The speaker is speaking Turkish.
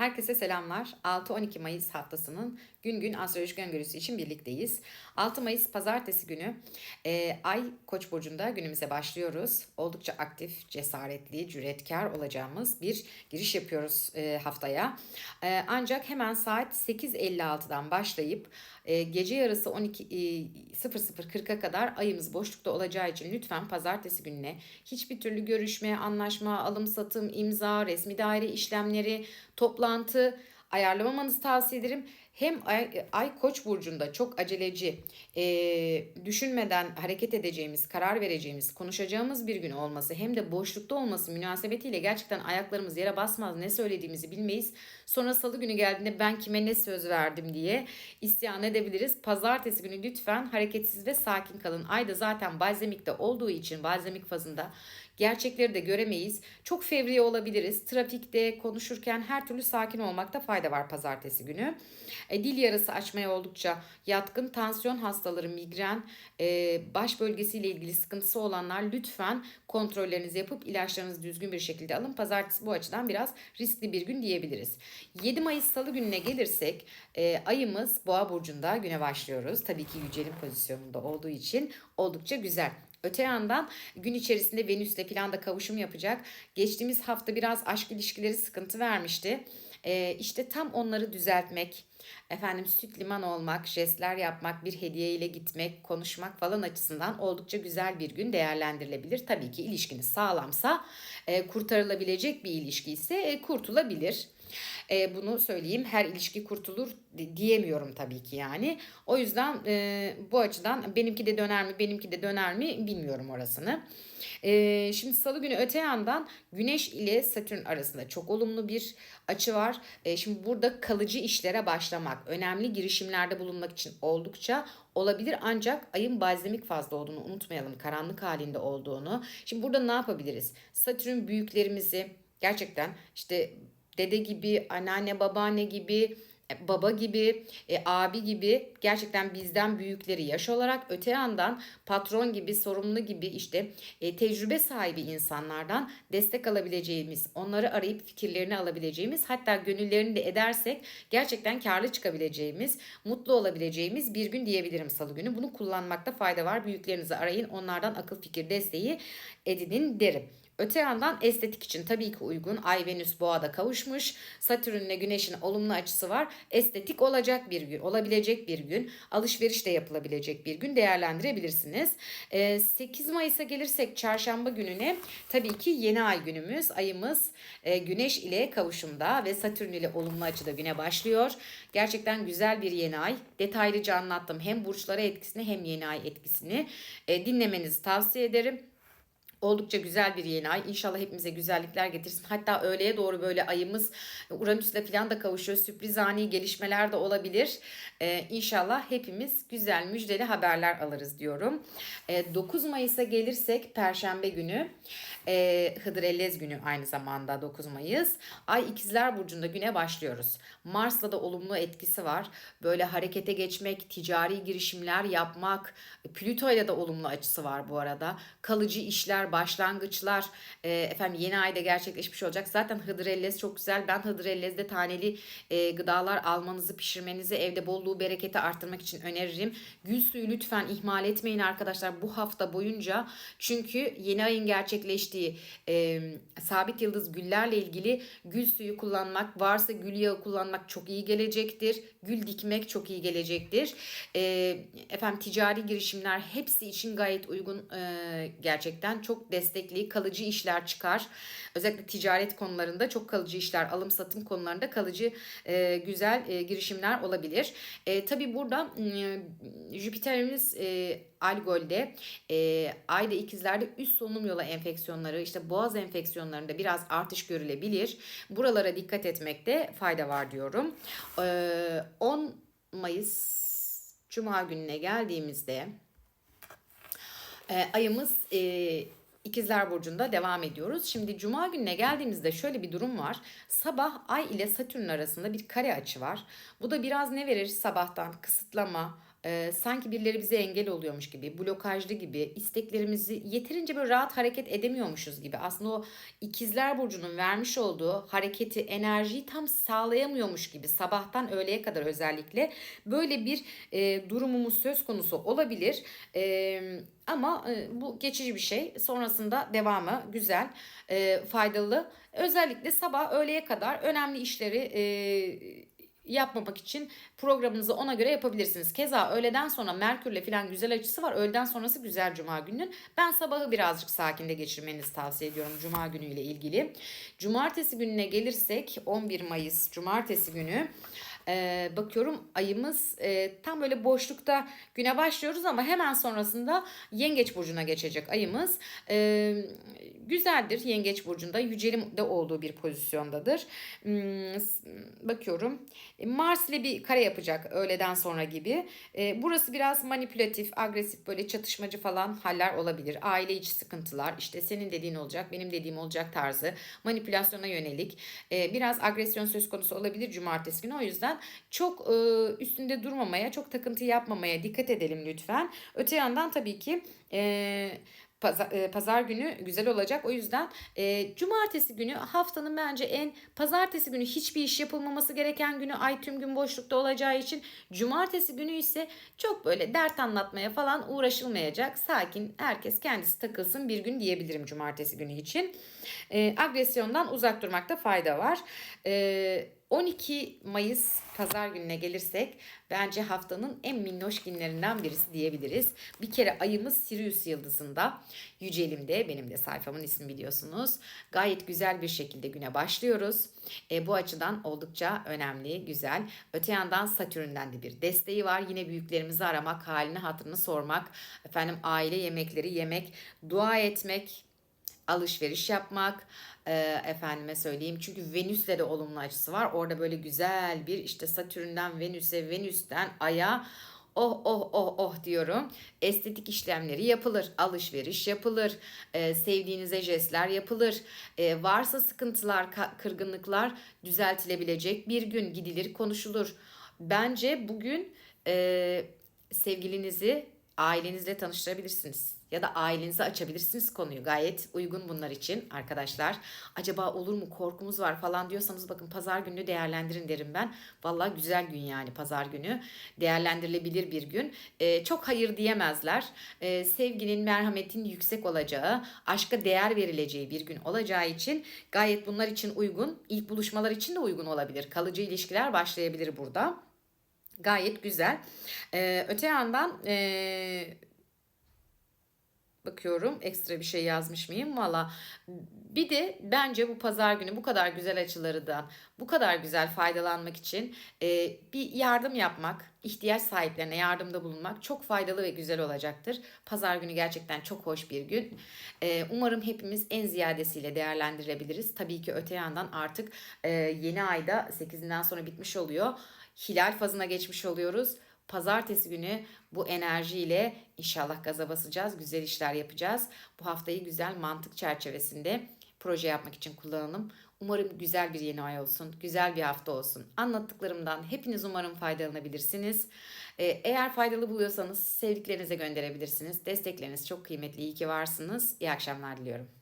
Herkese selamlar. 6-12 Mayıs haftasının gün gün astrolojik öngörüsü için birlikteyiz. 6 Mayıs pazartesi günü e, Ay Koç burcunda günümüze başlıyoruz. Oldukça aktif, cesaretli, cüretkar olacağımız bir giriş yapıyoruz e, haftaya. E, ancak hemen saat 8.56'dan başlayıp e, gece yarısı 12 e, 00.40'a kadar ayımız boşlukta olacağı için lütfen pazartesi gününe hiçbir türlü görüşme, anlaşma, alım satım, imza, resmi daire işlemleri, toplantı ayarlamamanızı tavsiye ederim. Hem ay, ay koç burcunda çok aceleci, e, düşünmeden hareket edeceğimiz, karar vereceğimiz, konuşacağımız bir gün olması hem de boşlukta olması münasebetiyle gerçekten ayaklarımız yere basmaz, ne söylediğimizi bilmeyiz. Sonra salı günü geldiğinde ben kime ne söz verdim diye isyan edebiliriz. Pazartesi günü lütfen hareketsiz ve sakin kalın. Ay da zaten balzemikte olduğu için balzemik fazında gerçekleri de göremeyiz. Çok fevri olabiliriz. Trafikte konuşurken her türlü sakin olmakta fayda var pazartesi günü. E, dil yarası açmaya oldukça yatkın. Tansiyon hastaları, migren, e, baş bölgesiyle ilgili sıkıntısı olanlar lütfen kontrollerinizi yapıp ilaçlarınızı düzgün bir şekilde alın. Pazartesi bu açıdan biraz riskli bir gün diyebiliriz. 7 Mayıs Salı gününe gelirsek e, ayımız Boğa burcunda güne başlıyoruz. Tabii ki yücelin pozisyonunda olduğu için oldukça güzel. Öte yandan gün içerisinde Venüs'le planda kavuşum yapacak. Geçtiğimiz hafta biraz aşk ilişkileri sıkıntı vermişti. Ee, işte tam onları düzeltmek, efendim süt liman olmak, jestler yapmak, bir hediye ile gitmek, konuşmak falan açısından oldukça güzel bir gün değerlendirilebilir. Tabii ki ilişkiniz sağlamsa, e, kurtarılabilecek bir ilişki ise e, kurtulabilir. E, bunu söyleyeyim. Her ilişki kurtulur diyemiyorum tabii ki yani. O yüzden e, bu açıdan benimki de döner mi, benimki de döner mi bilmiyorum orasını. E, şimdi salı günü öte yandan Güneş ile Satürn arasında çok olumlu bir açı var. E, şimdi burada kalıcı işlere başlamak, önemli girişimlerde bulunmak için oldukça olabilir. Ancak ayın balzemik fazla olduğunu unutmayalım. Karanlık halinde olduğunu. Şimdi burada ne yapabiliriz? Satürn büyüklerimizi gerçekten işte dede gibi, anneanne, babaanne gibi, e, baba gibi, e, abi gibi gerçekten bizden büyükleri yaş olarak öte yandan patron gibi, sorumlu gibi işte e, tecrübe sahibi insanlardan destek alabileceğimiz, onları arayıp fikirlerini alabileceğimiz, hatta gönüllerini de edersek gerçekten karlı çıkabileceğimiz, mutlu olabileceğimiz bir gün diyebilirim salı günü. Bunu kullanmakta fayda var. Büyüklerinizi arayın, onlardan akıl fikir desteği edinin derim. Öte yandan estetik için tabii ki uygun. Ay Venüs Boğa'da kavuşmuş. Satürn'le Güneş'in olumlu açısı var. Estetik olacak bir gün, olabilecek bir gün. Alışveriş de yapılabilecek bir gün değerlendirebilirsiniz. 8 ee, Mayıs'a gelirsek çarşamba gününe tabii ki yeni ay günümüz. Ayımız e, Güneş ile kavuşumda ve Satürn ile olumlu açıda güne başlıyor. Gerçekten güzel bir yeni ay. Detaylıca anlattım hem burçlara etkisini hem yeni ay etkisini. E, dinlemenizi tavsiye ederim. Oldukça güzel bir yeni ay. İnşallah hepimize güzellikler getirsin. Hatta öğleye doğru böyle ayımız Uranüs'le falan da kavuşuyor. Sürpriz ani gelişmeler de olabilir. Ee, inşallah hepimiz güzel müjdeli haberler alırız diyorum. Ee, 9 Mayıs'a gelirsek Perşembe günü. E, Hıdrellez günü aynı zamanda 9 Mayıs. Ay ikizler burcunda güne başlıyoruz. Mars'la da olumlu etkisi var. Böyle harekete geçmek, ticari girişimler yapmak. Plüto ile de olumlu açısı var bu arada. Kalıcı işler, başlangıçlar. E, efendim yeni ayda gerçekleşmiş olacak. Zaten Hıdrellez çok güzel. Ben Hıdrellez'de taneli e, gıdalar almanızı, pişirmenizi, evde bolluğu, bereketi arttırmak için öneririm. Gül suyu lütfen ihmal etmeyin arkadaşlar bu hafta boyunca. Çünkü yeni ayın gerçekleştiği e, sabit yıldız güllerle ilgili gül suyu kullanmak varsa gül yağı kullanmak çok iyi gelecektir. Gül dikmek çok iyi gelecektir. E, efendim ticari girişimler hepsi için gayet uygun e, gerçekten çok destekli kalıcı işler çıkar. Özellikle ticaret konularında çok kalıcı işler alım satım konularında kalıcı e, güzel e, girişimler olabilir. E, tabii burada e, Jüpiter'imiz e, Algol'de, e, Ay'da ikizlerde üst solunum yolu enfeksiyonları, işte boğaz enfeksiyonlarında biraz artış görülebilir. Buralara dikkat etmekte fayda var diyorum. E, 10 Mayıs Cuma gününe geldiğimizde e, ayımız e, İkizler Burcu'nda devam ediyoruz. Şimdi Cuma gününe geldiğimizde şöyle bir durum var. Sabah Ay ile Satürn arasında bir kare açı var. Bu da biraz ne verir? Sabahtan kısıtlama, e, sanki birileri bize engel oluyormuş gibi, blokajlı gibi, isteklerimizi yeterince böyle rahat hareket edemiyormuşuz gibi. Aslında o ikizler burcunun vermiş olduğu hareketi, enerjiyi tam sağlayamıyormuş gibi sabahtan öğleye kadar özellikle böyle bir e, durumumuz söz konusu olabilir. E, ama e, bu geçici bir şey. Sonrasında devamı güzel, e, faydalı. Özellikle sabah öğleye kadar önemli işleri e, yapmamak için programınızı ona göre yapabilirsiniz. Keza öğleden sonra Merkürle falan güzel açısı var. Öğleden sonrası güzel Cuma gününün. Ben sabahı birazcık sakinde geçirmenizi tavsiye ediyorum Cuma günüyle ilgili. Cumartesi gününe gelirsek 11 Mayıs Cumartesi günü ee, bakıyorum ayımız e, tam böyle boşlukta güne başlıyoruz ama hemen sonrasında Yengeç Burcu'na geçecek ayımız. Ee, güzeldir Yengeç Burcu'nda yücelim de olduğu bir pozisyondadır. Hmm, bakıyorum Mars ile bir kare yapacak öğleden sonra gibi. Ee, burası biraz manipülatif, agresif böyle çatışmacı falan haller olabilir. Aile içi sıkıntılar işte senin dediğin olacak benim dediğim olacak tarzı manipülasyona yönelik e, biraz agresyon söz konusu olabilir cumartesi günü. O yüzden çok e, üstünde durmamaya, çok takıntı yapmamaya dikkat edelim lütfen. Öte yandan tabii ki e, Pazar, e, pazar günü güzel olacak. O yüzden e, cumartesi günü haftanın bence en pazartesi günü hiçbir iş yapılmaması gereken günü ay tüm gün boşlukta olacağı için cumartesi günü ise çok böyle dert anlatmaya falan uğraşılmayacak. Sakin herkes kendisi takılsın bir gün diyebilirim cumartesi günü için. E, agresyondan uzak durmakta fayda var. E, 12 Mayıs pazar gününe gelirsek bence haftanın en minnoş günlerinden birisi diyebiliriz. Bir kere ayımız Sirius yıldızında. Yücelim'de benim de sayfamın ismi biliyorsunuz. Gayet güzel bir şekilde güne başlıyoruz. E, bu açıdan oldukça önemli, güzel. Öte yandan Satürn'den de bir desteği var. Yine büyüklerimizi aramak, halini hatırını sormak, efendim aile yemekleri yemek, dua etmek, alışveriş yapmak, e, efendime söyleyeyim. Çünkü Venüs'le de olumlu açısı var. Orada böyle güzel bir işte Satürn'den Venüs'e, Venüs'ten Ay'a oh oh oh oh diyorum. Estetik işlemleri yapılır, alışveriş yapılır, e, sevdiğinize jestler yapılır. E, varsa sıkıntılar, kırgınlıklar düzeltilebilecek bir gün gidilir, konuşulur. Bence bugün e, sevgilinizi ailenizle tanıştırabilirsiniz ya da ailenize açabilirsiniz konuyu. Gayet uygun bunlar için arkadaşlar. Acaba olur mu korkumuz var falan diyorsanız bakın pazar gününü değerlendirin derim ben. Valla güzel gün yani pazar günü. Değerlendirilebilir bir gün. Ee, çok hayır diyemezler. Ee, sevginin, merhametin yüksek olacağı, aşka değer verileceği bir gün olacağı için gayet bunlar için uygun. İlk buluşmalar için de uygun olabilir. Kalıcı ilişkiler başlayabilir burada. Gayet güzel. Ee, öte yandan... Ee, bakıyorum ekstra bir şey yazmış mıyım valla bir de bence bu pazar günü bu kadar güzel açıları da bu kadar güzel faydalanmak için e, bir yardım yapmak ihtiyaç sahiplerine yardımda bulunmak çok faydalı ve güzel olacaktır. Pazar günü gerçekten çok hoş bir gün. E, umarım hepimiz en ziyadesiyle değerlendirebiliriz. Tabii ki öte yandan artık e, yeni ayda 8'inden sonra bitmiş oluyor. Hilal fazına geçmiş oluyoruz. Pazartesi günü bu enerjiyle inşallah gaza basacağız, güzel işler yapacağız. Bu haftayı güzel mantık çerçevesinde proje yapmak için kullanalım. Umarım güzel bir yeni ay olsun, güzel bir hafta olsun. Anlattıklarımdan hepiniz umarım faydalanabilirsiniz. Ee, eğer faydalı buluyorsanız sevdiklerinize gönderebilirsiniz. Destekleriniz çok kıymetli, iyi ki varsınız. İyi akşamlar diliyorum.